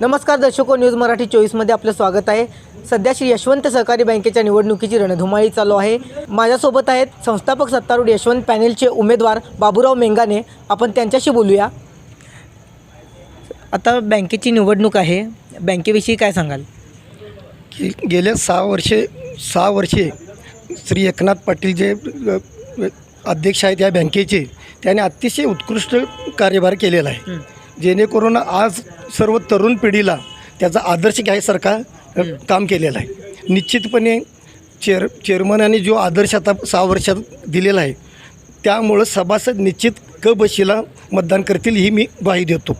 नमस्कार दर्शको न्यूज मराठी चोवीसमध्ये आपलं स्वागत आहे. सध्या श्री यशवंत सहकारी बँकेच्या निवडणुकीची रणधुमाळी चालू आहे. माझ्यासोबत आहेत संस्थापक सत्तारूढ यशवंत पॅनेलचे उमेदवार बाबूराव मेंगाने. आपण त्यांच्याशी बोलूया. आता बँकेची निवडणूक आहे. बँकेविषयी काय सांगाल? की गेल्या सहा वर्षे सहा वर्षे श्री एकनाथ पाटील जे अध्यक्ष आहेत या बँकेचे त्याने अतिशय उत्कृष्ट कार्यभार केलेला आहे. जेणेकरून आज सर्व तरुण पिढीला त्याचा आदर्श घ्यायसारखा काम केलेलं आहे. निश्चितपणे चेअर चेअरमनाने जो आदर्श आता सहा वर्षात दिलेला आहे त्यामुळं सभासद निश्चित क बशीला मतदान करतील ही मी ग्वाही देतो.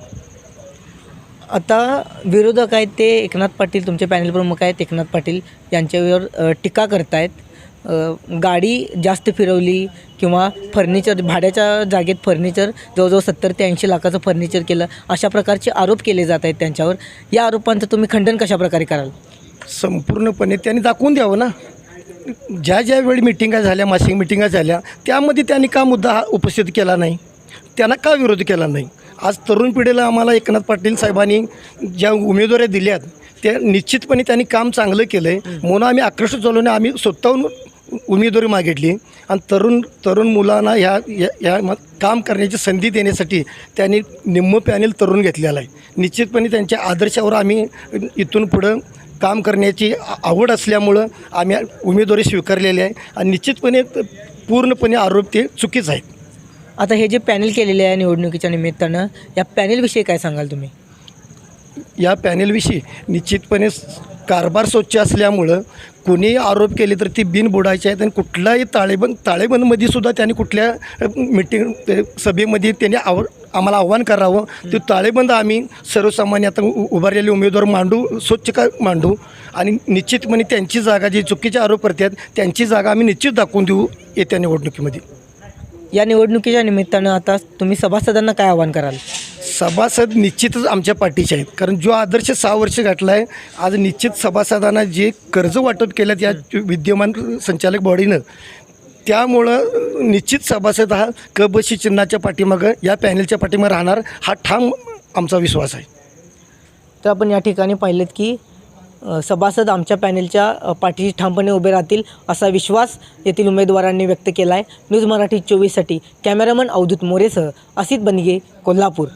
आता विरोधक आहेत ते एकनाथ पाटील तुमचे पॅनल प्रमुख आहेत एकनाथ पाटील यांच्यावर टीका करतायत. गाडी जास्त फिरवली किंवा फर्निचर भाड्याच्या जागेत फर्निचर जवळजवळ सत्तर ते ऐंशी लाखाचं फर्निचर केलं अशा प्रकारचे आरोप केले जात आहेत त्यांच्यावर. या आरोपांचं तुम्ही खंडन कशा प्रकारे कराल? संपूर्णपणे त्यांनी दाखवून द्यावं ना. ज्या ज्या वेळी मिटिंगा झाल्या मासिक मिटिंगा झाल्या त्यामध्ये त्यांनी का मुद्दा हा उपस्थित केला नाही? त्यांना का विरोध केला नाही? आज तरुण पिढीला आम्हाला एकनाथ पाटील साहेबांनी ज्या उमेदवाऱ्या दिल्यात त्या निश्चितपणे त्यांनी काम चांगलं केलं आहे म्हणून आम्ही आकर्षित झालो आम्ही स्वतःहून उमेदवारी मागितली. आणि तरुण तरुण मुलांना ह्या या- काम करण्याची संधी देण्यासाठी त्यांनी निम्म पॅनेल तरुण घेतलेला आहे. निश्चितपणे त्यांच्या आदर्शावर आम्ही इथून पुढं काम करण्याची आवड असल्यामुळं आम्ही उमेदवारी स्वीकारलेली आहे. आणि निश्चितपणे पूर्णपणे आरोप ते चुकीच आहेत. आता हे जे पॅनल केलेले आहे निवडणुकीच्या निमित्तानं या पॅनलविषयी काय सांगाल तुम्ही? या पॅनेलविषयी निश्चितपणे कारभार स्वच्छ असल्यामुळं कोणीही आरोप केले तर ती बिन बुडायचे आहेत आणि कुठलाही ताळेबंद ताळेबंदमध्ये सुद्धा त्यांनी कुठल्या मिटिंग सभेमध्ये त्यांनी आव आम्हाला आव्हान करावं. ते ताळेबंद आम्ही सर्वसामान्य आता उभारलेले उमेदवार मांडू स्वच्छ का मांडू आणि निश्चितपणे त्यांची जागा जी चुकीचे आरोप करतात त्यांची जागा आम्ही निश्चित दाखवून देऊ येत्या निवडणुकीमध्ये. या निवडणुकीच्या निमित्तानं आता तुम्ही सभासदांना काय आवाहन कराल? सभासद निश्चितच आमच्या पाठीचे आहेत. कारण जो आदर्श सहा वर्ष गाठला आहे आज निश्चित सभासदांना जे कर्ज वाटप केलं या विद्यमान संचालक बॉडीनं त्यामुळं निश्चित सभासद हा क बशी चिन्हाच्या पाठीमागं या पॅनेलच्या पाठीमागं राहणार हा ठाम आमचा विश्वास आहे. तर आपण या ठिकाणी पाहिलेत की सभासद आमच्या पॅनेलच्या पाठीशी ठामपणे उभे राहतील असा विश्वास येथील उमेदवारांनी व्यक्त केला आहे न्यूज मराठी चोवीससाठी कॅमेरामन अवधूत मोरेसह असित बनगे कोल्हापूर.